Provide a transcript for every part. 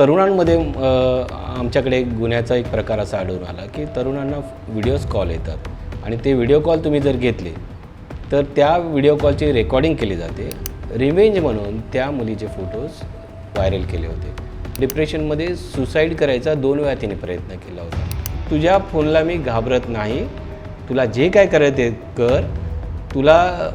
तरुणांमध्ये आमच्याकडे एक गुन्ह्याचा एक प्रकार असा आढळून आला की तरुणांना व्हिडिओज कॉल येतात आणि ते व्हिडिओ कॉल तुम्ही जर घेतले तर त्या व्हिडिओ कॉलची रेकॉर्डिंग केली जाते. रिवेंज म्हणून त्या मुलीचे फोटोज व्हायरल केले होते. डिप्रेशनमध्ये सुसाईड करायचा दोन वेळा तिने प्रयत्न केला होता. तुझ्या फोनला मी घाबरत नाही. तुला जे काय करत ते कर. तुला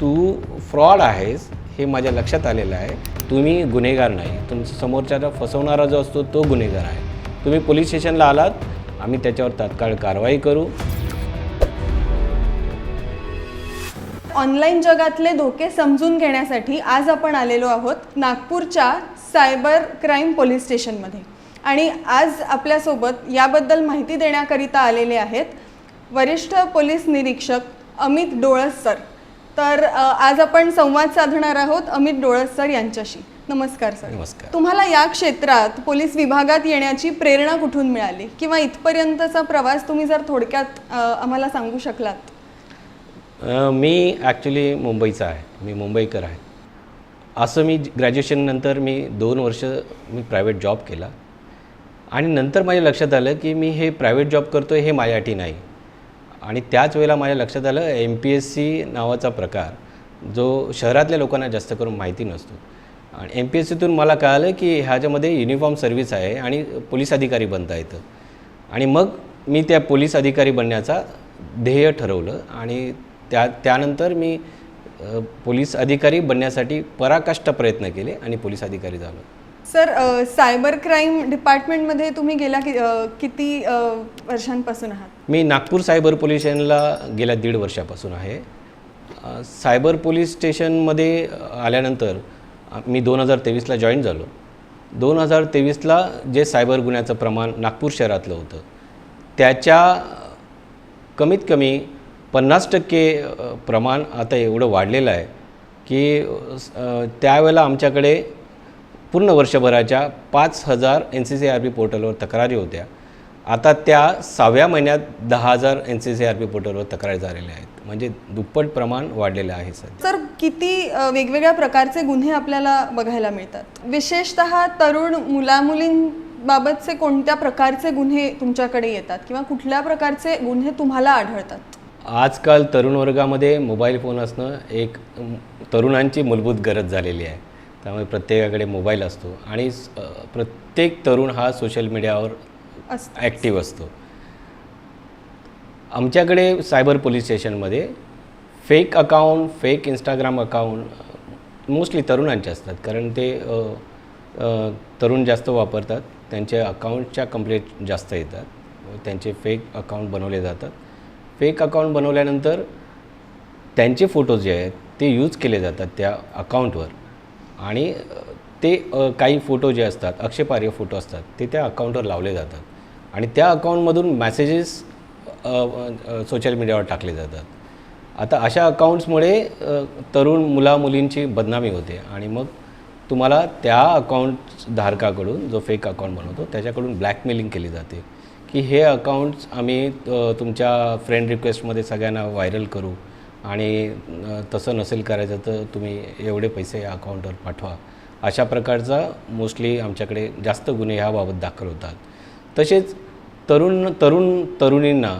तू फ्रॉड आहेस हे माझ्या लक्षात आलेलं आहे. तुम्ही गुन्हेगार नाही. तुमच्या समोरच्याला फसवणारा जो असतो तो गुन्हेगार आहे. तुम्ही पोलीस स्टेशनला आलात आम्ही त्याच्यावर तात्काळ कारवाई करू. ऑनलाईन जगातले धोके समजून घेण्यासाठी आज आपण आलेलो आहोत नागपूरच्या सायबर क्राईम पोलीस स्टेशनमध्ये. आणि आज आपल्यासोबत याबद्दल माहिती देण्याकरिता आलेले आहेत वरिष्ठ पोलीस निरीक्षक अमित डोळस सर तर आज आपण संवाद साधणार आहोत अमित डोळस सर यांच्याशी. नमस्कार सर. नमस्कार. तुम्हाला या क्षेत्रात पोलीस विभागात येण्याची प्रेरणा कुठून मिळाली? किंवा इथपर्यंतचा प्रवास तुम्ही जर थोडक्यात आम्हाला सांगू शकलात? मी ॲक्च्युली मुंबईचा आहे. मी मुंबईकर आहे. असं मी ग्रॅज्युएशननंतर मी दोन वर्ष मी प्रायव्हेट जॉब केला. आणि नंतर माझ्या लक्षात आलं की मी हे प्रायव्हेट जॉब करतो हे माझ्यासाठी नाही. आणि त्याच वेळेला माझ्या लक्षात आलं एम पी एस सी नावाचा प्रकार जो शहरातल्या लोकांना जास्त करून माहिती नसतो. आणि एम पी एस सीतून मला कळालं की ह्याच्यामध्ये युनिफॉर्म सर्व्हिस आहे आणि पोलीस अधिकारी बनता येतं. आणि मग मी त्या पोलीस अधिकारी बनण्याचा ध्येय ठरवलं आणि त्या त्यानंतर मी पोलीस अधिकारी बनण्यासाठी पराकाष्ठ प्रयत्न केले आणि पोलीस अधिकारी झालो. सर सायबर क्राईम डिपार्टमेंटमध्ये तुम्ही गेल्या कि किती वर्षांपासून आहात? मी नागपूर सायबर पोलीस स्टेशनला गेल्या दीड वर्षापासून आहे. सायबर पोलीस स्टेशनमध्ये आल्यानंतर मी दोन हजार तेवीसला जॉईन झालो. दोन हजार तेवीसला जे सायबर गुन्ह्याचं प्रमाण नागपूर शहरातलं होतं त्याच्या कमीत कमी पन्नास टक्के प्रमाण आता एवढं वाढलेलं आहे की त्यावेळेला आमच्याकडे पूर्ण वर्षभराच्या पाच हजार N C C R P पोर्टलवर तक्रारी होत्या. आता त्या सहाव्या महिन्यात दहा हजार N C C R P पोर्टलवर तक्रारी झालेल्या आहेत. म्हणजे दुप्पट प्रमाण वाढलेलं आहे सध्या. सर किती वेगवेगळ्या प्रकारचे गुन्हे आपल्याला बघायला मिळतात? विशेषतः तरुण मुलामुलींबाबतचे कोणत्या प्रकारचे गुन्हे तुमच्याकडे येतात? किंवा कुठल्या प्रकारचे गुन्हे तुम्हाला आढळतात? आजकाल तरुण वर्गामध्ये मोबाईल फोन असणं एक तरुणांची मूलभूत गरज झालेली आहे. त्यामुळे प्रत्येकाकडे मोबाईल असतो आणि प्रत्येक तरुण हा सोशल मीडियावर ॲक्टिव्ह असतो. आमच्याकडे सायबर पोलीस स्टेशनमध्ये fake account fake Instagram account mostly तरुणांचे असतात. कारण ते तरुण जास्त वापरतात. त्यांचे अकाउंटच्या कंप्लेंट जास्त येतात. त्यांचे फेक अकाउंट बनवले जातात. फेक अकाउंट बनवल्यानंतर त्यांचे फोटोज जे आहेत ते यूज केले जातात त्या अकाउंटवर. आणि ते काही फोटो जे असतात आक्षेपार्ह फोटो असतात ते त्या अकाउंटवर लावले जातात. आणि त्या अकाउंटमधून मॅसेजेस सोशल मीडियावर टाकले जातात. आता अशा अकाउंट्समुळे तरुण मुलामुलींची बदनामी होते. आणि मग तुम्हाला त्या अकाउंट धारकाकडून जो फेक अकाउंट बनवतो त्याच्याकडून ब्लॅकमेलिंग केली जाते. की हे अकाउंट्स आम्ही तुमच्या फ्रेंड रिक्वेस्टमध्ये सगळ्यांना व्हायरल करू. आणि तसं नसेल करायचं तर तुम्ही एवढे पैसे या अकाउंटवर पाठवा. अशा प्रकारचा मोस्टली आमच्याकडे जास्त गुन्हे ह्याबाबत दाखल होतात. तसेच तरुण तरुण तरुणींना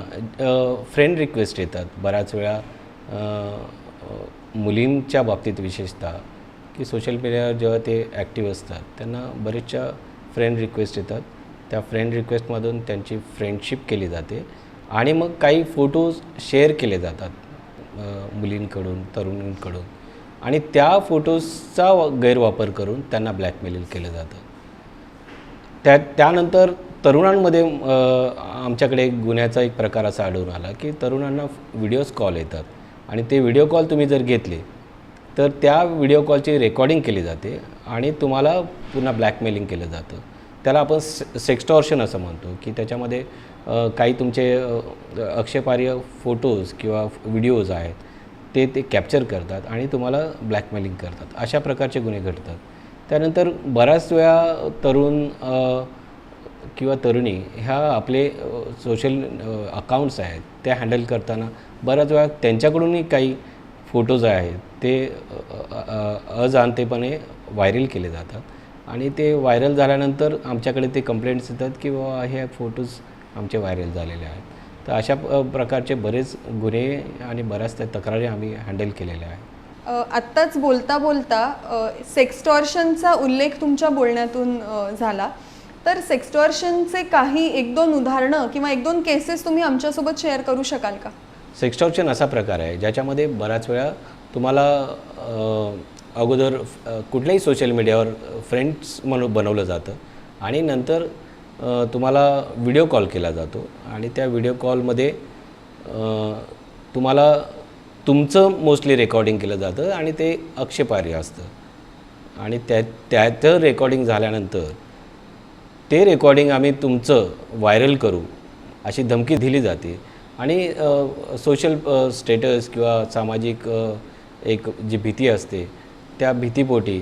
फ्रेंड रिक्वेस्ट येतात. बऱ्याच वेळा मुलींच्या बाबतीत विशेषतः की सोशल मीडियावर जेव्हा ते ॲक्टिव्ह असतात त्यांना बरेचशा फ्रेंड रिक्वेस्ट येतात. त्या फ्रेंड रिक्वेस्टमधून त्यांची फ्रेंडशिप केली जाते. आणि मग काही फोटोज शेअर केले जातात. मुलींकडून तरुणींकडून. आणि त्या फोटोजचा गैरवापर करून त्यांना ब्लॅकमेलिंग केलं जातं. त्या त्यानंतर तरुणांमध्ये आमच्याकडे एक गुन्ह्याचा एक प्रकार असा आढळून आला की तरुणांना व्हिडिओज कॉल येतात. आणि ते व्हिडिओ कॉल तुम्ही जर घेतले तर त्या व्हिडिओ कॉलची रेकॉर्डिंग केली जाते आणि तुम्हाला पुन्हा ब्लॅकमेलिंग केलं जातं. त्याला आपण से सेक्स्टॉर्शन असं म्हणतो की त्याच्यामध्ये काही तुमचे अ, आक्षेपार्ह फोटोज किंवा व्हिडिओज आहेत ते ते कॅप्चर करतात आणि तुम्हाला ब्लॅकमेलिंग करतात. अशा प्रकारचे गुन्हे घडतात. त्यानंतर बऱ्याच वेळा तरुण किंवा तरुणी ह्या आपले सोशल अकाउंट्स आहेत त्या हँडल करताना बऱ्याच वेळा त्यांच्याकडूनही काही फोटोज आहेत ते अजाणतेपणे व्हायरल केले जातात. आणि ते व्हायरल झाल्यानंतर आमच्याकडे ते कंप्लेंट्स येतात की बाबा हे फोटोज आमचे व्हायरल झालेले आहेत. तर अशा प्रकारचे बरेच गुन्हे आणि बऱ्याच त्या तक्रारी आम्ही हँडल केलेल्या आहेत. आत्ताच बोलता बोलता सेक्स्टॉर्शनचा उल्लेख तुमच्या बोलण्यातून झाला. तर सेक्स्टॉर्शनचे काही एक दोन उदाहरणं किंवा एक दोन केसेस तुम्ही आमच्यासोबत शेअर करू शकाल का? सेक्स्टॉर्शन असा प्रकार आहे ज्याच्यामध्ये बऱ्याच वेळा तुम्हाला अगोदर कुठल्याही सोशल मीडियावर फ्रेंड्स म्हणून बनवलं जातं आणि नंतर तुम्हाला व्हिडिओ कॉल केला जातो आणि त्या व्हिडिओ कॉलमध्ये तुम्हाला तुमचं मोस्टली रेकॉर्डिंग केलं जातं आणि ते अक्षेपार्य असतं. आणि त्या त्याचं रेकॉर्डिंग झाल्यानंतर ते रेकॉर्डिंग आम्ही तुमचं व्हायरल करू अशी धमकी दिली जाते. आणि सोशल स्टेटस किंवा सामाजिक एक जी भीती असते त्या भीतीपोटी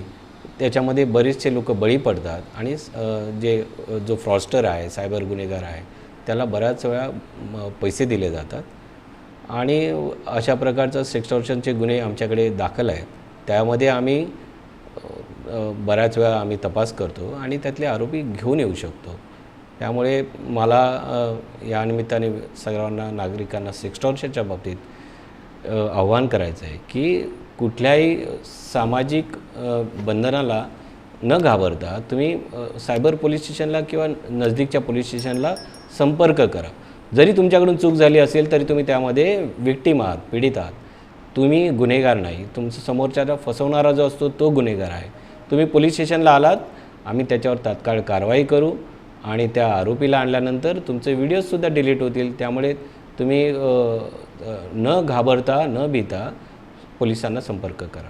त्याच्यामध्ये बरेचसे लोक बळी पडतात आणि जे जो फ्रॉस्टर आहे सायबर गुन्हेगार आहे त्याला बऱ्याच वेळा पैसे दिले जातात. आणि अशा प्रकारचं सेक्सटॉर्शनचे गुन्हे आमच्याकडे दाखल आहेत. त्यामध्ये आम्ही बऱ्याच वेळा आम्ही तपास करतो आणि त्यातले आरोपी घेऊन येऊ शकतो. त्यामुळे मला या निमित्ताने सर्वांना नागरिकांना सेक्सटॉर्शनच्या बाबतीत आव्हान करायचं आहे की कुठल्याही सामाजिक बंधनाला न घाबरता तुम्ही सायबर पोलीस स्टेशनला किंवा नजदीकच्या पोलीस स्टेशनला संपर्क करा. जरी तुमच्याकडून चूक झाली असेल तरी तुम्ही त्यामध्ये विक्टीम आहात पीडित आहात. तुम्ही गुन्हेगार नाही. तुमचं समोरच्याला फसवणारा जो असतो तो गुन्हेगार आहे. तुम्ही पोलीस स्टेशनला आलात आम्ही त्याच्यावर तात्काळ कारवाई करू आणि त्या आरोपीला आणल्यानंतर तुमचे व्हिडिओजसुद्धा डिलीट होतील. त्यामुळे तुम्ही न घाबरता न भीता पोलिसांना संपर्क करा.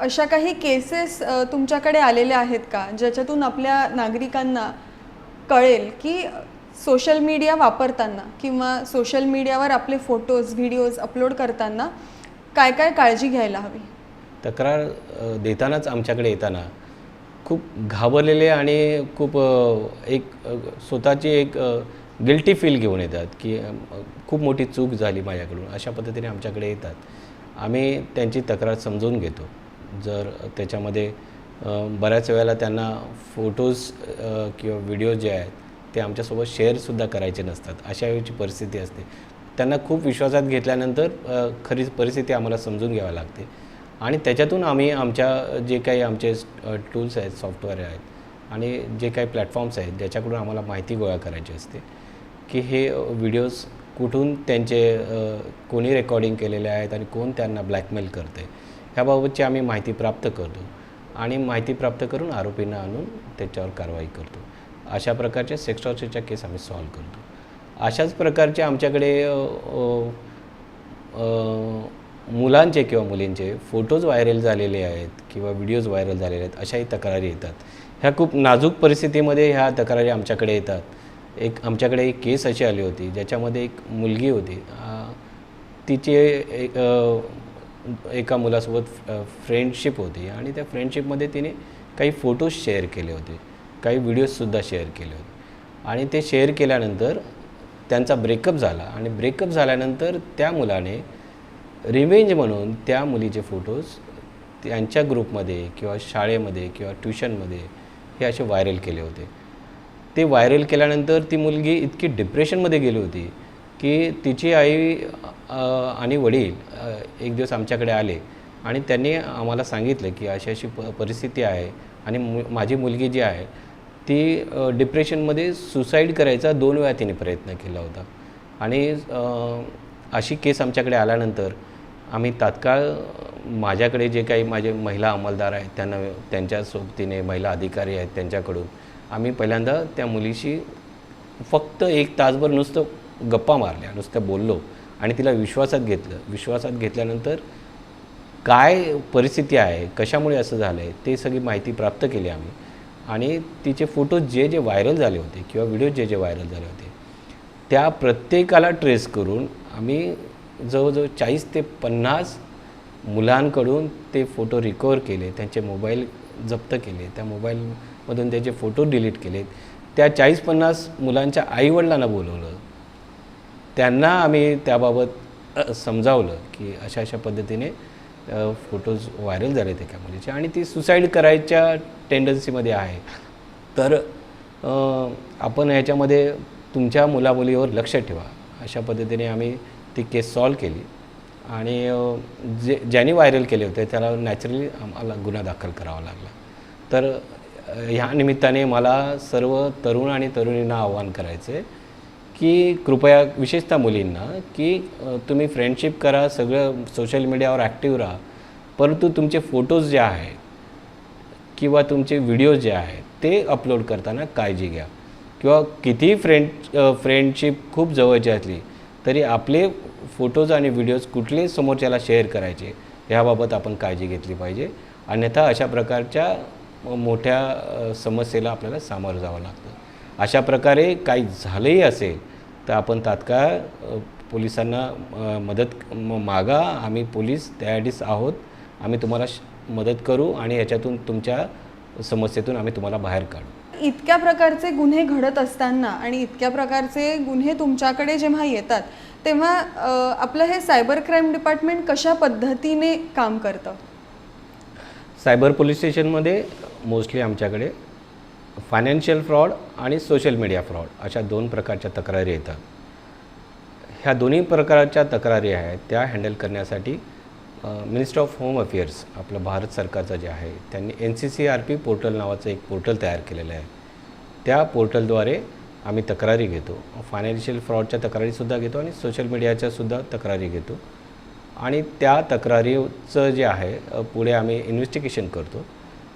अशा काही केसेस तुमच्याकडे आलेल्या आहेत का? ज्याच्यातून आपल्या नागरिकांना कळेल की सोशल मीडिया वापरताना किंवा सोशल मीडियावर आपले फोटोज व्हिडिओज अपलोड करताना काय काय काळजी घ्यायला हवी? तक्रार देतानाच आमच्याकडे येताना खूप घाबरलेले आणि खूप एक स्वतःची एक गिल्टी फील घेऊन येतात की खूप मोठी चूक झाली माझ्याकडून. अशा पद्धतीने आमच्याकडे येतात. आम्ही त्यांची तक्रार समजून घेतो. जर त्याच्यामध्ये बऱ्याच वेळेला त्यांना फोटोज किंवा व्हिडिओ जे आहेत ते आमच्यासोबत शेअरसुद्धा करायचे नसतात. अशा वेळची परिस्थिती असते. त्यांना खूप विश्वासात घेतल्यानंतर खरी परिस्थिती आम्हाला समजून घ्यावी लागते. आणि त्याच्यातून आम्ही आमच्या जे काही आमचे टूल्स आहेत सॉफ्टवेअर आहेत आणि जे काही प्लॅटफॉर्म्स आहेत ज्याच्याकडून आम्हाला माहिती गोळा करायची असते की हे व्हिडिओज कुठून त्यांचे कोणी रेकॉर्डिंग केलेले आहेत आणि कोण त्यांना ब्लॅकमेल करते ह्याबाबतची आम्ही माहिती प्राप्त करतो आणि माहिती प्राप्त करून आरोपींना आणून त्याच्यावर कारवाई करतो. अशा प्रकारच्या सेक्स्टॉर्चरच्या केस आम्ही सॉल्व्ह करतो. अशाच प्रकारचे आमच्याकडे मुलांचे किंवा मुलींचे फोटोज व्हायरल झालेले आहेत किंवा व्हिडिओज व्हायरल झालेले आहेत अशाही तक्रारी येतात. ह्या खूप नाजूक परिस्थितीमध्ये ह्या तक्रारी आमच्याकडे येतात. एक आमच्याकडे एक केस अशी आली होती ज्याच्यामध्ये एक मुलगी होती. तिचे एक एका मुलासोबत फ्रेंडशिप होती आणि त्या फ्रेंडशिपमध्ये तिने काही फोटोज शेअर केले होते. काही व्हिडिओजसुद्धा शेअर केले होते. आणि ते शेअर केल्यानंतर त्यांचा ब्रेकअप झाला आणि ब्रेकअप झाल्यानंतर त्या मुलाने रिवेंज म्हणून त्या मुलीचे फोटोज त्यांच्या ग्रुपमध्ये किंवा शाळेमध्ये किंवा ट्युशनमध्ये हे असे व्हायरल केले होते. ते व्हायरल केल्यानंतर ती मुलगी इतकी डिप्रेशनमध्ये गेली होती की तिची आई आणि वडील एक दिवस आमच्याकडे आले आणि त्यांनी आम्हाला सांगितलं की अशी अशी प परिस्थिती आहे आणि मु माझी मुलगी जी आहे ती डिप्रेशनमध्ये सुसाईड करायचा दोन वेळा तिने प्रयत्न केला होता. आणि अशी केस आमच्याकडे आल्यानंतर आम्ही तात्काळ माझ्याकडे जे काही माझे महिला अंमलदार आहेत त्यांना त्यांच्या सोबतीने महिला अधिकारी आहेत त्यांच्याकडून आम्ही पहिल्यांदा त्या मुलीशी फक्त एक तासभर नुसतं गप्पा मारल्या नुसतं बोललो आणि तिला विश्वासात घेतलं. विश्वासात घेतल्यानंतर काय परिस्थिती आहे कशामुळे असं झालं आहे ते सगळी माहिती प्राप्त केली आम्ही. आणि तिचे फोटो जे जे व्हायरल झाले होते किंवा व्हिडिओ जे जे व्हायरल झाले होते त्या प्रत्येकाला ट्रेस करून आम्ही जवळजवळ चाळीस ते पन्नास मुलांकडून ते फोटो रिकवर केले त्यांचे मोबाईल जप्त केले. त्या मोबाईल मधून त्याचे फोटो डिलीट केले त्या चाळीस पन्नास मुलांच्या आईवडिलांना बोलवलं. त्यांना आम्ही त्याबाबत समजावलं की अशा अशा पद्धतीने फोटोज व्हायरल झाले ते एका मुलीचे आणि ती सुसाईड करायच्या टेंडन्सीमध्ये आहे. तर आपण ह्याच्यामध्ये तुमच्या मुलामुलीवर लक्ष ठेवा. अशा पद्धतीने आम्ही ती केस सॉल्व केली. आणि जे ज्यांनी व्हायरल केले होते त्याला नॅचरली आम्हाला गुन्हा दाखल करावा लागला. तर ह्या निमित्ताने मला सर्व तरुण आणि तरुणींना आव्हान करायचं आहे की कृपया विशेषतः मुलींना की तुम्ही फ्रेंडशिप करा सगळं सोशल मीडियावर ॲक्टिव्ह राहा. परंतु तुमचे फोटोज जे आहेत किंवा तुमचे व्हिडिओ जे आहेत ते अपलोड करताना काळजी घ्या. किंवा कितीही फ्रेंड फ्रेंडशिप खूप जवळची असली तरी आपले फोटोज आणि व्हिडिओज कुठले समोरच्याला शेअर करायचे ह्याबाबत आपण काळजी घेतली पाहिजे. अन्यथा अशा प्रकारच्या मोठ्या समस्येला आपल्याला सामोरं जावं लागतं. अशा प्रकारे काही झालंही असेल तर आपण तात्काळ पोलिसांना मदत मागा. आम्ही पोलीस त्यासाठीच आहोत. आम्ही तुम्हाला मदत करू आणि याच्यातून तुमच्या समस्येतून आम्ही तुम्हाला बाहेर काढू. इतक्या प्रकारचे गुन्हे घडत असताना आणि इतक्या प्रकारचे गुन्हे तुमच्याकडे जेव्हा येतात तेव्हा आपलं हे सायबर क्राईम डिपार्टमेंट कशा पद्धतीने काम करतं? सायबर पोलीस स्टेशनमध्ये मोस्टली आमच्याकडे फायनान्शियल फ्रॉड आणि सोशल मीडिया फ्रॉड अशा दोन प्रकारच्या तक्रारी येतात. ह्या दोन्ही प्रकारच्या तक्रारी आहेत त्या हँडल करण्यासाठी मिनिस्टर ऑफ होम अफेअर्स आपलं भारत सरकारचं जे आहे त्यांनी N C C R P portal नावाचं एक पोर्टल तयार केलेलं आहे. त्या पोर्टलद्वारे आम्ही तक्रारी घेतो. फायनान्शियल फ्रॉडच्या तक्रारीसुद्धा घेतो आणि सोशल मीडियाच्यासुद्धा तक्रारी घेतो. आणि त्या तक्रारीचं जे आहे पुढे आम्ही इन्व्हेस्टिगेशन करतो.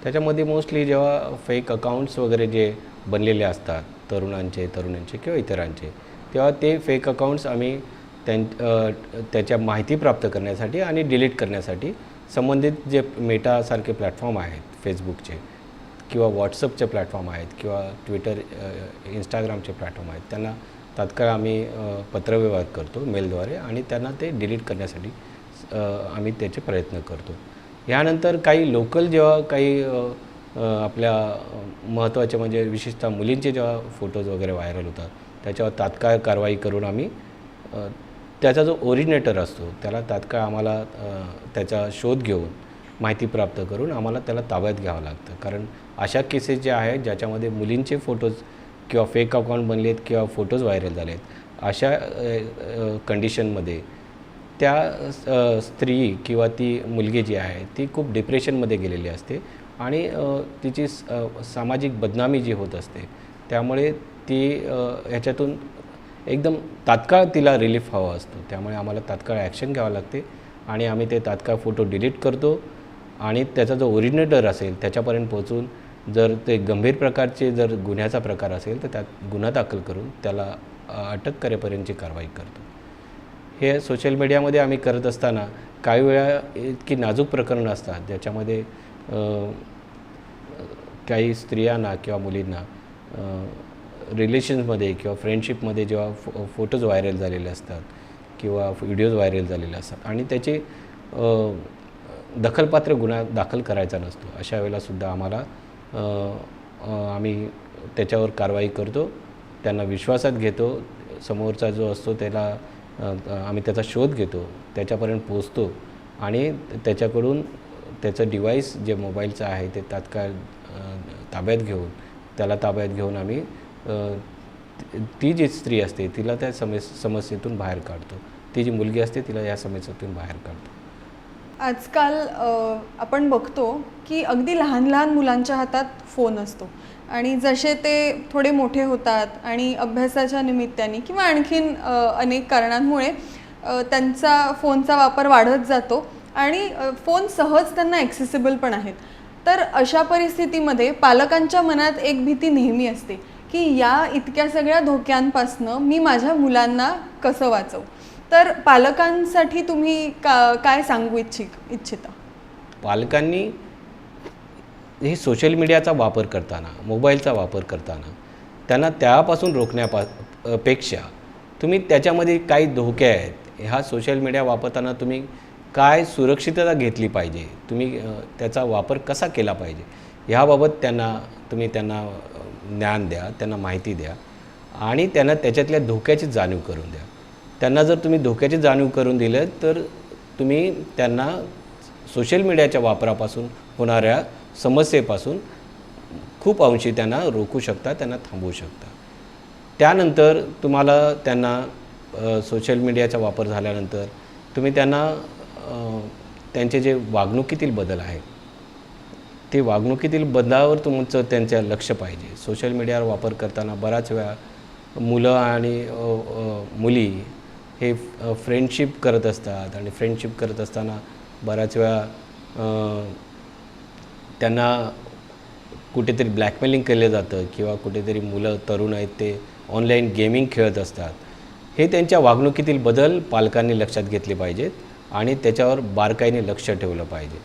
त्याच्यामध्ये मोस्टली जेव्हा फेक अकाउंट्स वगैरे जे बनलेले असतात तरुणांचे तरुणांचे किंवा इतरांचे तेव्हा ते फेक अकाउंट्स आम्ही त्यां त्याच्या माहिती प्राप्त करण्यासाठी आणि डिलीट करण्यासाठी संबंधित जे मेटासारखे प्लॅटफॉर्म आहेत फेसबुकचे किंवा व्हॉट्सअपचे प्लॅटफॉर्म आहेत किंवा ट्विटर इंस्टाग्रामचे प्लॅटफॉर्म आहेत त्यांना तात्काळ आम्ही पत्रव्यवहार करतो मेलद्वारे आणि त्यांना ते डिलीट करण्यासाठी आम्ही त्याचे प्रयत्न करतो. यानंतर काही लोकल जेव्हा काही आपल्या महत्त्वाचे म्हणजे विशेषतः मुलींचे जेव्हा फोटोज वगैरे व्हायरल होतात त्याच्यावर तात्काळ कारवाई करून आम्ही त्याचा जो ओरिजिनेटर असतो त्याला तात्काळ आम्हाला त्याचा शोध घेऊन माहिती प्राप्त करून आम्हाला त्याला ताब्यात घ्यावं लागतं. कारण अशा केसेस ज्या आहेत ज्याच्यामध्ये मुलींचे फोटोज किंवा फेक अकाउंट बनलेत किंवा फोटोज व्हायरल झालेत अशा कंडिशनमध्ये त्या स्त्री किंवा ती मुलगी जी आहे ती खूप डिप्रेशनमध्ये गेलेली असते आणि तिची स- सामाजिक बदनामी जी होत असते त्यामुळे ती ह्याच्यातून एकदम तात्काळ तिला रिलीफ हवा असतो. त्यामुळे आम्हाला तात्काळ ॲक्शन घ्यावं लागते आणि आम्ही ते तात्काळ फोटो डिलीट करतो आणि त्याचा जो ओरिजिनेटर असेल त्याच्यापर्यंत पोहोचून जर ते गंभीर प्रकारचे जर गुन्ह्याचा प्रकार असेल तर त्यात गुन्हा दाखल करून त्याला अटक करेपर्यंतची कारवाई करतो. हे सोशल मीडियामध्ये आम्ही करत असताना काही वेळा इतकी नाजूक प्रकरणं असतात. ज्याच्यामध्ये काही स्त्रियांना किंवा मुलींना रिलेशन्समध्ये किंवा फ्रेंडशिपमध्ये जेव्हा फो फोटोज व्हायरल झालेले असतात किंवा व्हिडिओज व्हायरल झालेले असतात आणि त्याचे दखलपात्र गुन्हा दाखल करायचा नसतो. अशा वेळेलासुद्धा आम्हाला आम्ही त्याच्यावर कारवाई करतो त्यांना विश्वासात घेतो समोरचा जो असतो त्याला आम्ही त्याचा शोध घेतो त्याच्यापर्यंत पोचतो आणि त्याच्याकडून त्याचं डिव्हाइस जे मोबाईलचं आहे ते तात्काळ ताब्यात घेऊन त्याला ताब्यात घेऊन आम्ही ती- जी स्त्री असते तिला त्या समस समस्येतून बाहेर काढतो. ती जी मुलगी असते तिला या समस्येतून बाहेर काढतो. आजकाल आपण बघतो की अगदी लहान लहान मुलांच्या हातात फोन असतो. आणि जसे ते थोडे मोठे होतात आणि अभ्यासाच्या निमित्ताने किंवा आणखीन अनेक कारणांमुळे त्यांचा फोनचा वापर वाढत जातो आणि फोन सहज त्यांना ॲक्सेसिबल पण आहेत. तर अशा परिस्थितीमध्ये पालकांच्या मनात एक भीती नेहमी असते की या इतक्या सगळ्या धोक्यांपासनं मी माझ्या मुलांना कसं वाचवू? तर पालकांसाठी तुम्ही का काय सांगू इच्छिक इच्छिता? पालकांनी हे सोशल मीडियाचा वापर करताना मोबाईलचा वापर करताना त्यांना त्यापासून रोखण्यापा पेक्षा तुम्ही त्याच्यामध्ये काही धोके आहेत ह्या सोशल मीडिया वापरताना तुम्ही काय सुरक्षितता घेतली पाहिजे? तुम्ही त्याचा वापर कसा केला पाहिजे? ह्याबाबत त्यांना तुम्ही त्यांना ज्ञान द्या त्यांना माहिती द्या आणि त्यांना त्याच्यातल्या धोक्याची जाणीव करून द्या. त्यांना जर तुम्ही धोक्याची जाणीव करून दिलं तर तुम्ही त्यांना सोशल मीडियाच्या वापरापासून होणाऱ्या समस्येपासून खूप अंशी त्यांना रोखू शकता त्यांना थांबवू शकता. त्यानंतर तुम्हाला त्यांना सोशल मीडियाचा वापर झाल्यानंतर तुम्ही त्यांना त्यांचे जे वागणुकीतील बदल आहेत ते वागणुकीतील बदलावर तुमचं त्यांच्या लक्ष पाहिजे. सोशल मीडियावर वापर करताना बराच वेळा मुलं आणि मुली हे फ्रेंडशिप करत असतात आणि फ्रेंडशिप करत असताना बऱ्याच वेळा त्यांना कुठेतरी ब्लॅकमेलिंग केलं जातं किंवा कुठेतरी मुलं तरुण आहेत ते ऑनलाईन गेमिंग खेळत असतात. हे त्यांच्या वागणुकीतील बदल पालकांनी लक्षात घेतले पाहिजेत आणि त्याच्यावर बारकाईने लक्ष ठेवलं पाहिजे.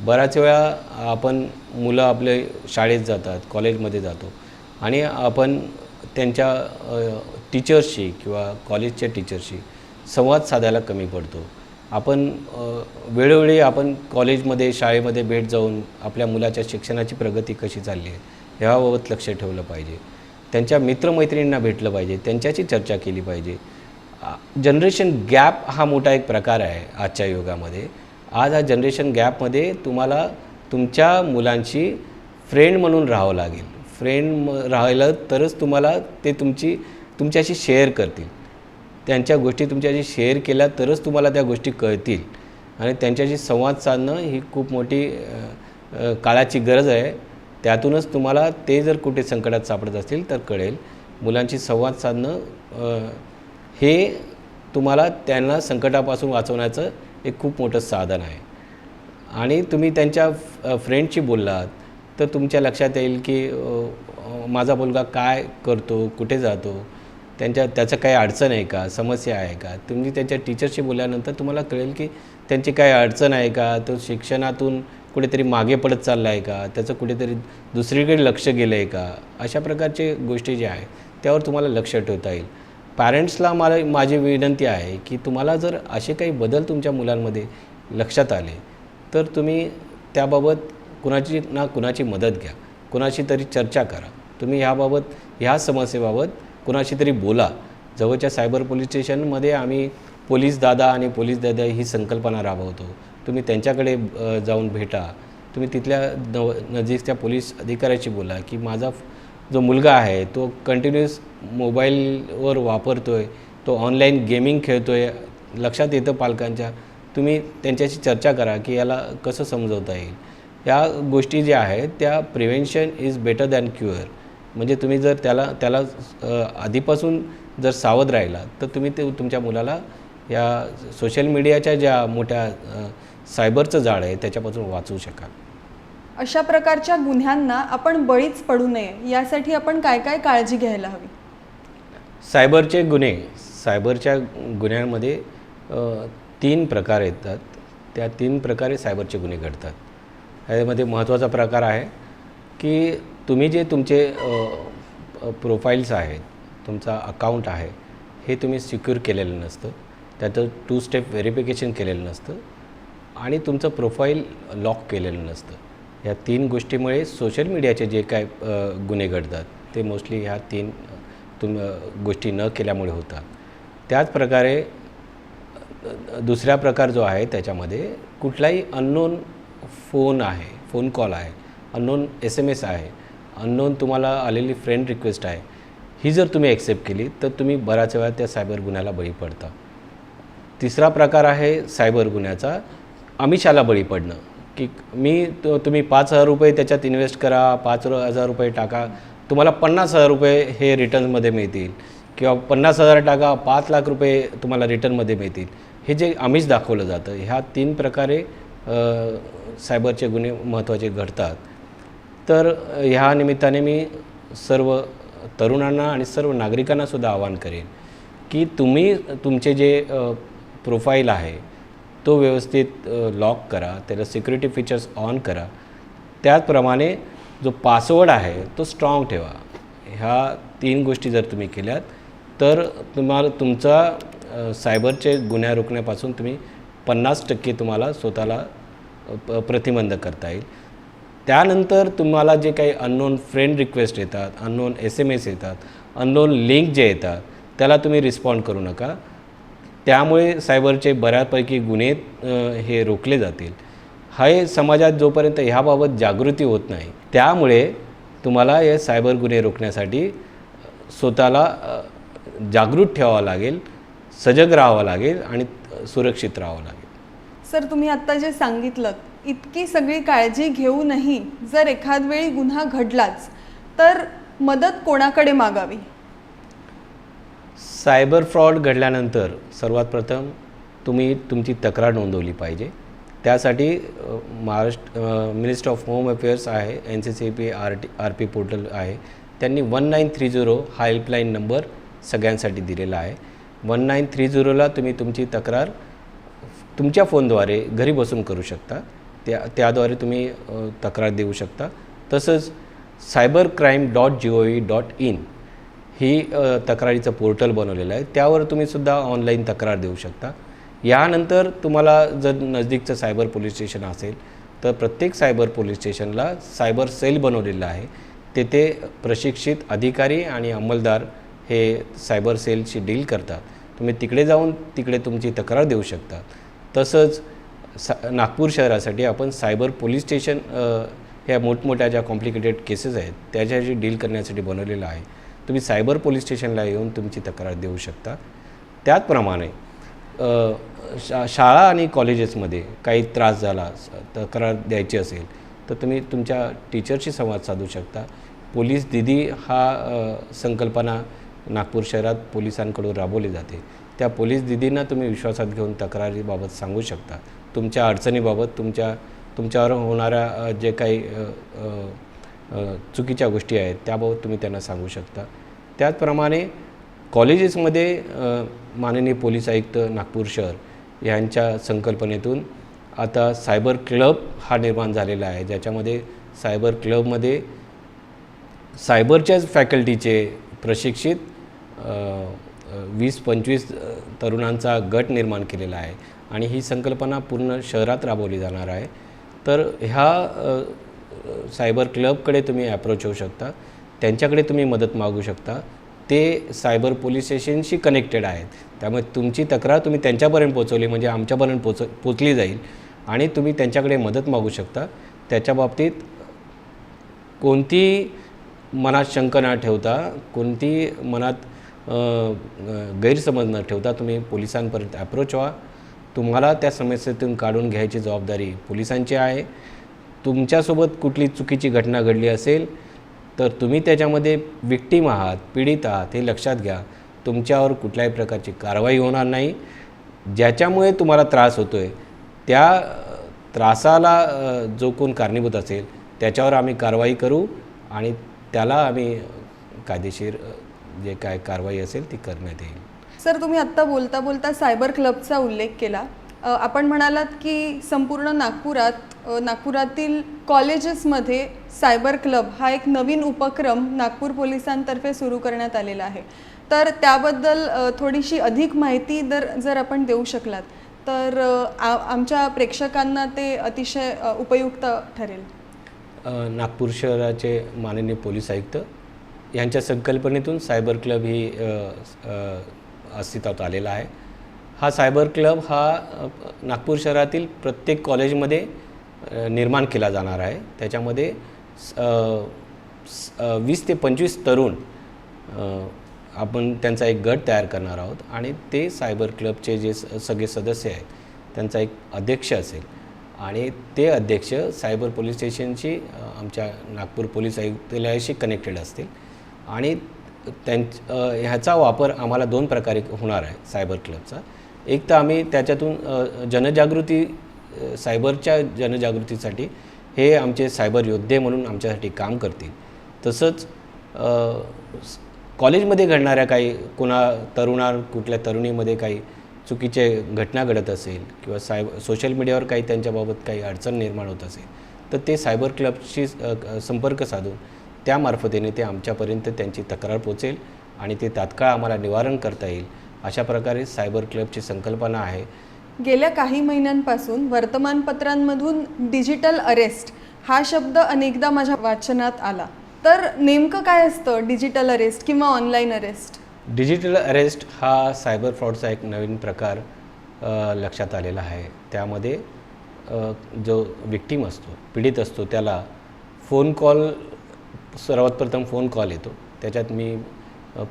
बऱ्याच वेळा आपण मुलं आपले शाळेत जातात कॉलेजमध्ये जातो आणि आपण त्यांच्या टीचर्सशी किंवा कॉलेजच्या टीचरशी संवाद साधायला कमी पडतो. आपण वेळोवेळी आपण कॉलेजमध्ये शाळेमध्ये भेट जाऊन आपल्या मुलाच्या शिक्षणाची प्रगती कशी चालली आहे ह्याबाबत लक्ष ठेवलं पाहिजे. त्यांच्या मित्रमैत्रिणींना भेटलं पाहिजे त्यांच्याशी चर्चा केली पाहिजे. जनरेशन गॅप हा मोठा एक प्रकार आहे आजच्या युगामध्ये. आज हा जनरेशन गॅपमध्ये तुम्हाला तुमच्या मुलांशी फ्रेंड म्हणून राहावं लागेल. फ्रेंड म राहिलं तरच तुम्हाला ते तुमची तुमच्याशी शेअर करतील. त्यांच्या गोष्टी तुमच्याशी शेअर केल्या तरच तुम्हाला त्या गोष्टी कळतील. आणि त्यांच्याशी संवाद साधणं ही खूप मोठी काळाची गरज आहे. त्यातूनच तुम्हाला ते जर कुठे संकटात सापडत असतील तर कळेल. मुलांशी संवाद साधणं हे तुम्हाला त्यांना संकटापासून वाचवण्याचं एक खूप मोठं साधन आहे. आणि तुम्ही त्यांच्या फ्रेंडशी बोललात तर तुमच्या लक्षात येईल की माझा मुलगा काय करतो कुठे जातो? त्यांच्या त्याचं काही अडचण आहे का? समस्या आहे का? तुम्ही त्यांच्या टीचरशी बोलल्यानंतर तुम्हाला कळेल की त्यांची काय अडचण आहे का? तो शिक्षणातून कुठेतरी मागे पडत चालला आहे का? त्याचं कुठेतरी दुसरीकडे लक्ष गेलं आहे का? अशा प्रकारचे गोष्टी ज्या आहेत त्यावर तुम्हाला लक्ष ठेवता येईल. पॅरेंट्सला मला माझी विनंती आहे की तुम्हाला जर असे काही बदल तुमच्या मुलांमध्ये लक्षात आले तर तुम्ही त्याबाबत कुणाची ना कुणाची मदत घ्या. कुणाशी तरी चर्चा करा. तुम्ही ह्याबाबत ह्या समस्येबाबत कुणाशी तरी बोला. जवळच्या सायबर पोलीस स्टेशनमध्ये आम्ही पोलीस दादा आणि पोलीस दादा ही संकल्पना राबवतो. तुम्ही त्यांच्याकडे जाऊन भेटा. तुम्ही तिथल्या नव नजीकच्या पोलीस अधिकाऱ्याशी बोला की माझा जो मुलगा आहे तो कंटिन्युअस मोबाईलवर वापरतो आहे तो ऑनलाईन गेमिंग खेळतो आहे लक्षात येतं पालकांच्या. तुम्ही त्यांच्याशी चर्चा करा की याला कसं समजवता येईल. या गोष्टी ज्या आहेत त्या prevention is better than cure म्हणजे तुम्ही जर त्याला त्याला आधीपासून जर सावध राहिला तर तुम्ही ते तुमच्या मुलाला या सोशल मीडियाच्या ज्या मोठ्या सायबरचं जाळ आहे त्याच्यापासून वाचवू शकाल. अशा प्रकारच्या गुन्ह्यांना आपण बळीच पडू नये यासाठी आपण काय काय काळजी घ्यायला हवी? सायबरचे गुन्हे सायबरच्या गुन्ह्यांमध्ये तीन प्रकार येतात. त्या तीन प्रकारे सायबरचे गुन्हे घडतात. यामध्ये महत्त्वाचा प्रकार आहे की तुम्ही जे तुमचे प्रोफाईल्स आहेत तुमचा अकाउंट आहे हे तुम्ही सिक्युअर केलेलं नसतं. त्याचं टू स्टेप व्हेरिफिकेशन केलेलं नसतं. आणि तुमचं प्रोफाईल लॉक केलेलं नसतं. या तीन गोष्टीमुळे सोशल मीडियाचे जे काय गुन्हे घडतात ते मोस्टली ह्या तीन तुम गोष्टी न केल्यामुळे होतात. त्याचप्रकारे दुसऱ्या दुसरा प्रकार जो आहे त्याच्यामध्ये कुठलाही अननोन फोन आहे फोन कॉल आहे अननोन एस एम एस आहे अननोन तुम्हाला आलेली फ्रेंड रिक्वेस्ट आहे. ही जर तुम्ही ॲक्सेप्ट केली तर तुम्ही बऱ्याच वेळा त्या सायबर गुन्ह्याला बळी पडता. तिसरा प्रकार आहे सायबर गुन्ह्याचा. आमिषाला बळी पडणं. की मी तुम्ही पाच हजार रुपये त्याच्यात इन्व्हेस्ट करा पाच हजार रुपये टाका. तुम्हाला पन्नास हजार रुपये हे रिटर्नमध्ये मिळतील. किंवा पन्नास हजार टाका पाच लाख रुपये तुम्हाला रिटर्नमध्ये मिळतील. हे जे आमिष दाखवलं जातं ह्या तीन प्रकारे सायबरचे गुन्हे महत्त्वाचे घडतात. तर ह्या निमित्ताने मी सर्व तरुणांना आणि सर्व नागरिकांनासुद्धा आवाहन करेन की तुम्ही तुमचे जे प्रोफाईल आहे तो व्यवस्थित लॉक करा त्याला सिक्युरिटी फीचर्स ऑन करा. त्याचप्रमाणे जो पासवर्ड आहे तो स्ट्रॉंग ठेवा. ह्या तीन गोष्टी जर तुम्ही केल्यात तर तुम्हाला तुमचा सायबरचे गुन्ह्या रोखण्यापासून तुम्ही पन्नास टक्के तुम्हाला स्वतःला प्रतिबंध करता येईल. त्यानंतर तुम्हाला जे काही अननोन फ्रेंड रिक्वेस्ट येतात अननोन एस एम एस येतात अननोन लिंक जे येतात त्याला तुम्ही रिस्पॉन्ड करू नका. त्यामुळे सायबरचे बऱ्यापैकी गुन्हे हे रोखले जातील. हे समाजात जोपर्यंत ह्याबाबत जागृती होत नाही त्यामुळे तुम्हाला हे सायबर गुन्हे रोखण्यासाठी स्वतःला जागृत ठेवावं लागेल सजग राहावं लागेल आणि सुरक्षित राहावं लागेल. सर तुम्ही आत्ता जे सांगितलं इतकी सगळी काळजी घेऊनही जर एखाद वेळी गुन्हा घडलाच तर मदत कोणाकडे मागावी? सायबर फ्रॉड घडल्यानंतर सर्वात प्रथम तुम्ही तुमची तक्रार नोंदवली पाहिजे. त्यासाठी Maharashtra minister of home affairs आहे N C C P R T R P portal आहे. त्यांनी वन नाईन थ्री झिरो हा हेल्पलाईन नंबर सगळ्यांसाठी दिलेला आहे. वन नाईन थ्री झिरोला तुम्ही तुमची तक्रार तुमच्या फोनद्वारे घरी बसून करू शकता. त्या त्याद्वारे तुम्ही तक्रार देऊ शकता. तसंच cyber crime dot G O V dot in ही तक्रारीचं पोर्टल बनवलेलं आहे. त्यावर तुम्हीसुद्धा ऑनलाईन तक्रार देऊ शकता. यानंतर तुम्हाला जर नजदीकचं सायबर पोलीस स्टेशन असेल तर प्रत्येक सायबर पोलीस स्टेशनला सायबर सेल बनवलेलं आहे. तेथे प्रशिक्षित अधिकारी आणि अंमलदार हे सायबर सेलशी डील करतात. तुम्ही तिकडे जाऊन तिकडे तुमची तक्रार देऊ शकता. तसंच सा नागपूर शहरासाठी आपण सायबर पोलीस स्टेशन ह्या मोठमोठ्या ज्या कॉम्प्लिकेटेड केसेस आहेत त्याच्याशी डील करण्यासाठी बनवलेलं आहे तुम्ही सायबर पोलीस स्टेशनला येऊन तुमची तक्रार देऊ शकता. त्याचप्रमाणे शा शाळा आणि कॉलेजेसमध्ये काही त्रास झाला तक्रार द्यायची असेल तर तुम्ही तुमच्या टीचरशी संवाद साधू शकता. पोलीस दिदी हा संकल्पना नागपूर शहरात पोलिसांकडून राबवली जाते. त्या पोलीस दिदींना तुम्ही विश्वासात घेऊन तक्रारीबाबत सांगू शकता. तुमच्या अडचणीबाबत तुमच्या तुमच्यावर होणाऱ्या जे काही चुकीच्या गोष्टी आहेत त्याबाबत तुम्ही त्यांना सांगू शकता. त्याचप्रमाणे कॉलेजेसमध्ये माननीय पोलीस आयुक्त नागपूर शहर यांच्या संकल्पनेतून आता सायबर क्लब हा निर्माण झालेला आहे. ज्याच्यामध्ये सायबर क्लबमध्ये सायबरच्याच फॅकल्टीचे प्रशिक्षित वीस पंचवीस तरुणांचा गट निर्माण केलेला आहे आणि ही संकल्पना पूर्ण शहरात राबवली जाणार आहे. तर ह्या सायबर क्लबकडे तुम्ही ॲप्रोच होऊ शकता. त्यांच्याकडे तुम्ही मदत मागू शकता. ते सायबर पोलीस स्टेशनशी कनेक्टेड आहेत. त्यामुळे तुमची तक्रार तुम्ही त्यांच्यापर्यंत पोचवली म्हणजे आमच्यापर्यंत पोच पोचली जाईल आणि तुम्ही त्यांच्याकडे मदत मागू शकता. त्याच्या बाबतीत कोणती मनात शंका न ठेवता कोणती मनात गैरसमज न ठेवता तुम्ही पोलिसांपर्यंत अप्रोच व्हा. तुम्हाला त्या समस्येतून काढून घ्यायची जबाबदारी पोलिसांची आहे. तुमच्यासोबत कुठली चुकीची घटना घडली असेल तर तुम्ही त्याच्यामध्ये विक्टीम आहात पीडित आहात हे लक्षात घ्या. तुमच्यावर कुठल्याही प्रकारची कारवाई होणार नाही. ज्याच्यामुळे तुम्हाला त्रास होतो आहे त्या त्रासाला जो कोण कारणीभूत असेल त्याच्यावर आम्ही कारवाई करू आणि त्याला आम्ही कायदेशीर जे काय कारवाई असेल ती करण्यात येईल. सर तुम्ही आत्ता बोलता बोलता सायबर क्लबचा उल्लेख केला. आपण म्हणालात की संपूर्ण नागपुरात नागपुरातील कॉलेजेसमध्ये सायबर क्लब हा एक नवीन उपक्रम नागपूर पोलिसांतर्फे सुरू करण्यात आलेला आहे. तर त्याबद्दल थोडीशी अधिक माहिती जर जर आपण देऊ शकलात तर आमच्या प्रेक्षकांना ते अतिशय उपयुक्त ठरेल. नागपूर शहराचे माननीय पोलीस आयुक्त यांच्या संकल्पनेतून सायबर क्लब ही अस्तित्वात आलेला आहे. हा सायबर क्लब हा नागपूर शहरातील प्रत्येक कॉलेजमध्ये निर्माण केला जाणार आहे. त्याच्यामध्ये स- वीस ते पंचवीस तरुण आपण त्यांचा एक गट तयार करणार आहोत आणि ते सायबर क्लबचे जे स- सगळे सदस्य आहेत त्यांचा एक अध्यक्ष असेल. आणि ते अध्यक्ष सायबर पोलीस स्टेशनशी आमच्या नागपूर पोलीस आयुक्तालयाशी कनेक्टेड असतील. आणि त्यां ह्याचा वापर आम्हाला दोन प्रकारे होणार आहे सायबर क्लबचा. एक तर आम्ही त्याच्यातून जनजागृती सायबरच्या जनजागृतीसाठी हे आमचे सायबर योद्धे म्हणून आमच्यासाठी काम करतील. तसंच कॉलेजमध्ये घडणाऱ्या काही कोणा तरुणा कुठल्या तरुणीमध्ये काही चुकीचे घटना घडत असेल किंवा सायब सोशल मीडियावर काही त्यांच्याबाबत काही अडचण निर्माण होत असेल तर ते सायबर क्लबशी संपर्क साधून त्यामार्फतीने ते आमच्यापर्यंत त्यांची तक्रार पोचेल आणि ते तात्काळ आम्हाला निवारण करता येईल. अशा प्रकारे सायबर क्लबची संकल्पना आहे. गेल्या काही महिन्यांपासून वर्तमानपत्रांमधून डिजिटल अरेस्ट हा शब्द अनेकदा माझ्या वाचनात आला. तर नेमकं काय असतं डिजिटल अरेस्ट किंवा ऑनलाईन अरेस्ट? डिजिटल अरेस्ट हा सायबर फ्रॉडचा एक नवीन प्रकार लक्षात आलेला आहे. त्यामध्ये जो विक्टीम असतो पीडित असतो त्याला फोन कॉल सर्वात प्रथम फोन कॉल येतो. त्याच्यात मी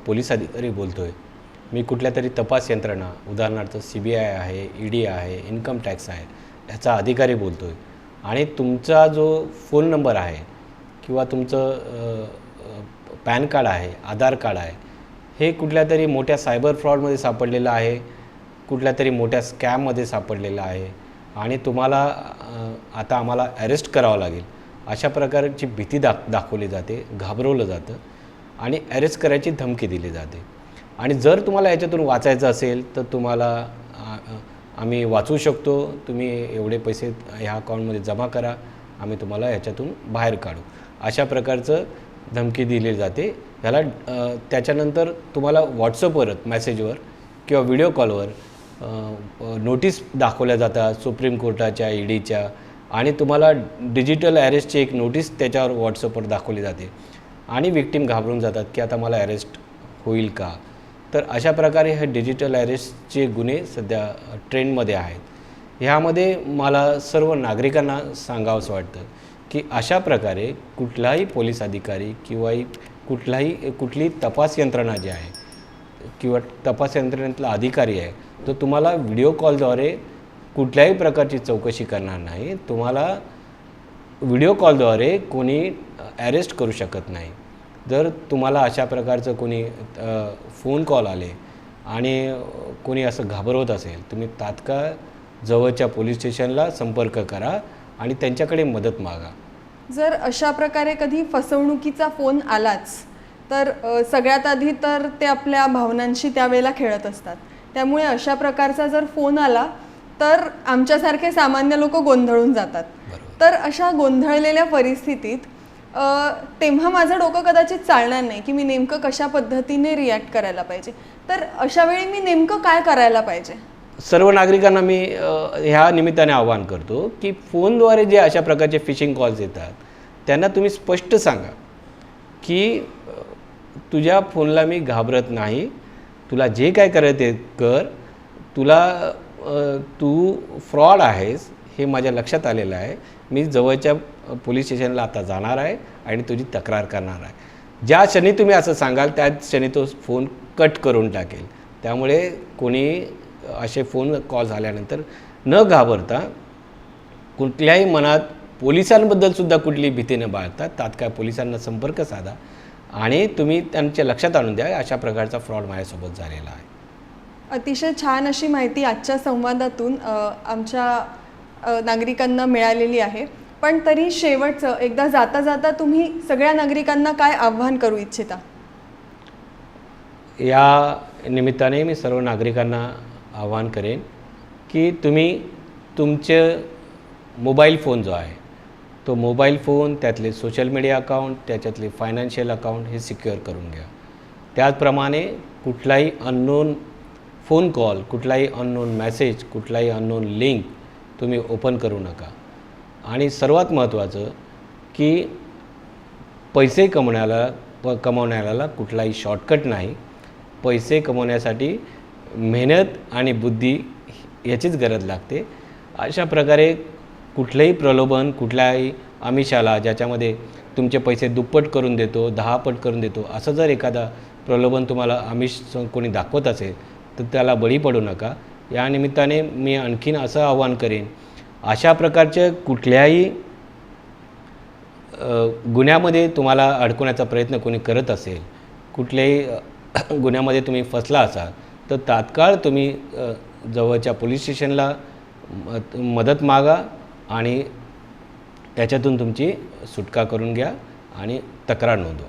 पोलीस अधिकारी बोलतो आहे मी कुठल्या तरी तपास यंत्रणा उदाहरणार्थ सी बी आय आहे ई डी आहे इन्कम टॅक्स आहे ह्याचा अधिकारी बोलतो आहे आणि तुमचा जो फोन नंबर आहे किंवा तुमचं पॅन कार्ड आहे आधार कार्ड आहे हे कुठल्या तरी मोठ्या सायबर फ्रॉडमध्ये सापडलेलं आहे कुठल्या तरी मोठ्या स्कॅममध्ये सापडलेलं आहे आणि तुम्हाला आता आम्हाला अरेस्ट करावं लागेल. अशा प्रकारची भीती दाख दाखवली जाते घाबरवलं जातं आणि अरेस्ट करायची धमकी दिली जाते. आणि जर तुम्हाला याच्यातून वाचायचं असेल तर तुम्हाला आम्ही वाचू शकतो. तुम्ही एवढे पैसे ह्या अकाउंटमध्ये जमा करा. आम्ही तुम्हाला ह्याच्यातून बाहेर काढू. अशा प्रकारचं धमकी दिली जाते. ह्याला त्याच्यानंतर तुम्हाला व्हॉट्सअपवर मेसेजवर किंवा व्हिडिओ कॉलवर नोटीस दाखवल्या जातात सुप्रीम कोर्टाच्या ई डीच्या आणि तुम्हाला डिजिटल अरेस्टची एक नोटीस त्याच्यावर व्हॉट्सअपवर दाखवली जाते. आणि विक्टीम घाबरून जातात की आता मला अरेस्ट होईल का? तर अशा प्रकारे हे डिजिटल अरेस्टचे गुन्हे सध्या ट्रेंडमध्ये आहेत. ह्यामध्ये मला सर्व नागरिकांना सांगावंसं वाटतं की अशा प्रकारे कुठलाही पोलीस अधिकारी किंवा कुठलाही कुठली तपास यंत्रणा जी आहे किंवा तपास यंत्रणेतला अधिकारी आहे तो तुम्हाला व्हिडिओ कॉलद्वारे कुठल्याही प्रकारची चौकशी करणार नाही. तुम्हाला व्हिडिओ कॉलद्वारे कोणी अरेस्ट करू शकत नाही. जर तुम्हाला अशा प्रकारचं कोणी फोन कॉल आले आणि कोणी असं घाबरवत असेल तुम्ही तात्काळ जवळच्या पोलीस स्टेशनला संपर्क करा आणि त्यांच्याकडे मदत मागा. जर अशा प्रकारे कधी फसवणुकीचा फोन आलाच तर सगळ्यात आधी तर ते आपल्या भावनांशी त्यावेळेला खेळत असतात. त्यामुळे अशा प्रकारचा जर फोन आला तर आमच्यासारखे सामान्य लोक गोंधळून जातात. तर अशा गोंधळलेल्या परिस्थितीत तेव्हा माझं डोकं कदाचित चालणार नाही की मी नेमकं कशा पद्धतीने रिॲक्ट करायला पाहिजे. तर अशा वेळी मी नेमकं काय करायला पाहिजे? सर्व नागरिकांना मी ह्या निमित्ताने आवाहन करतो की फोनद्वारे जे अशा प्रकारचे फिशिंग कॉल्स येतात त्यांना तुम्ही स्पष्ट सांगा की तुझ्या फोनला मी घाबरत नाही तुला जे काय करायचं ते कर तुला तू फ्रॉड आहेस हे माझ्या लक्षात आलेलं आहे. मी जवळच्या पोलीस स्टेशनला आता जाणार आहे आणि तुझी तक्रार करणार आहे. ज्या क्षणी तुम्ही असं सांगाल त्या क्षणी तो फोन कट करून टाकेल. त्यामुळे कोणी असे फोन कॉल झाल्यानंतर न घाबरता कुठल्याही मनात पोलिसांबद्दलसुद्धा कुठली भीती न बाळगता तात्काळ पोलिसांना संपर्क साधा आणि तुम्ही त्यांच्या लक्षात आणून द्या अशा प्रकारचा फ्रॉड माझ्यासोबत झालेला आहे. अतिशय छान अशी माहिती आजच्या संवादातून आमच्या नागरिकांना मिळालेली आहे. पण तरी शेवटचं एकदा जाता जाता तुम्ही सगळ्या नागरिकांना काय आव्हान करू इच्छिता? या निमित्ताने मी सर्व नागरिकांना आवाहन करेन की तुम्ही तुमचे मोबाईल फोन जो आहे तो मोबाईल फोन त्यातले सोशल मीडिया अकाउंट त्याच्यातले फायनान्शियल अकाउंट हे सिक्युअर करून घ्या. त्याचप्रमाणे कुठलाही अननोन फोन कॉल कुठलाही अननोन मॅसेज कुठलाही अननोन लिंक तुम्ही ओपन करू नका. आणि सर्वात महत्त्वाचं की पैसे कमवण्याला प कमवण्याला कुठलाही शॉर्टकट नाही. पैसे कमवण्यासाठी मेहनत आणि बुद्धी याचीच गरज लागते. अशा प्रकारे कुठलंही प्रलोभन कुठल्याही आमिषाला ज्याच्यामध्ये तुमचे पैसे दुप्पट करून देतो दहापट करून देतो असं जर एखादा प्रलोभन तुम्हाला आमिष कोणी दाखवत असेल तर त्याला बळी पडू नका. या निमित्ताने मी आणखीन असं आवाहन करेन. अशा प्रकारच्या कुठल्याही गुन्ह्यामध्ये तुम्हाला अडकवण्याचा प्रयत्न कोणी करत असेल कुठल्याही गुन्ह्यामध्ये तुम्ही फसला असाल तर तात्काळ तुम्ही जवळच्या पोलीस स्टेशनला म- मदत मागा आणि त्याच्यातून तुमची सुटका करून घ्या आणि तक्रार नोंदवा.